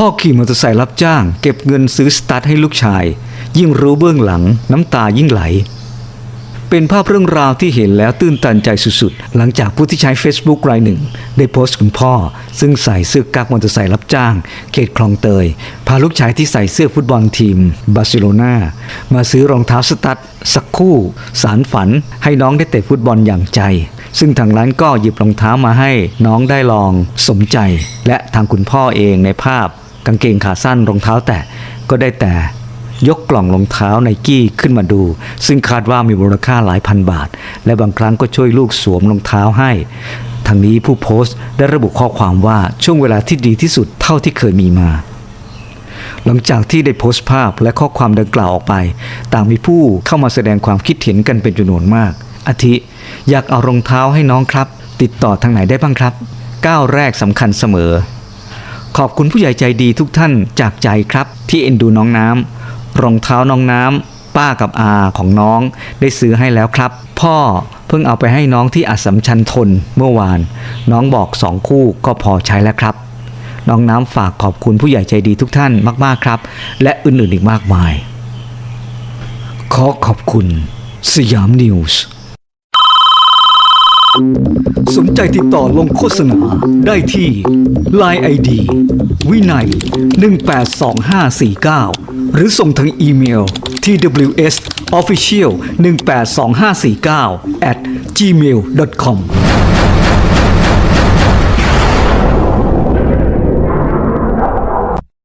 พ่อขี่มอเตอร์ไซค์รับจ้าง เก็บเงินซื้อสตาร์ทให้ลูกชาย ยิ่งรู้เบื้องหลังน้ำตายิ่งไหล เป็นภาพเรื่องราวที่เห็นแล้วตื้นตันใจสุดๆ หลังจากผู้ที่ใช้ Facebook รายหนึ่ง ได้โพสต์คุณพ่อ ซึ่งใส่เสื้อกั๊กมอเตอร์ไซค์รับจ้าง เขตคลองเตย พาลูกชายที่ใส่เสื้อฟุตบอลทีมบาร์เซโลนามาซื้อรองเท้าสตั๊ดสักคู่ สารฝันให้น้องได้เตะฟุตบอลอย่างใจซึ่งทางร้านก็หยิบรองเท้ามาให้น้องได้ลองสมใจ และทางคุณพ่อเองในภาพ กางเกงขาสั้นรองเท้าแตะก็ได้แต่ยกกล่องรองเท้าไนกี้ขึ้นมาดู ซึ่งคาดว่ามีมูลค่าหลายพันบาท และบางครั้งก็ช่วยลูกสวมรองเท้าให้ ทางนี้ผู้โพสต์ได้ระบุข้อความว่าช่วงเวลาที่ดีที่สุดเท่าที่เคยมีมา หลังจากที่ได้โพสต์ภาพและข้อความดังกล่าวออกไป ต่างมีผู้เข้ามาแสดงความคิดเห็นกันเป็นจำนวนมาก อาทิ อยากเอารองเท้าให้น้องครับ ติดต่อทางไหนได้บ้างครับ ก้าวแรกสำคัญเสมอ ขอบคุณผู้ใหญ่ใจดีทุกท่านจากใจครับ ที่เอ็นดูน้องน้ำรองเท้าน้องน้ำป้ากับอาของน้องได้ซื้อให้แล้วครับ พ่อเพิ่งเอาไปให้น้องที่อัสสัมชัญทนเมื่อวาน น้องบอกสองคู่ก็พอใช้แล้วครับ น้องน้ำฝากขอบคุณผู้ใหญ่ใจดีทุกท่านมาก ๆครับ และอื่นๆอีกมากมาย ขอขอบคุณสยามนิวส์ สนใจติดต่อลงโฆษณาได้ที่ Line ID วินัย 182549 หรือส่งทางอีเมล tws official 182549 at gmail.com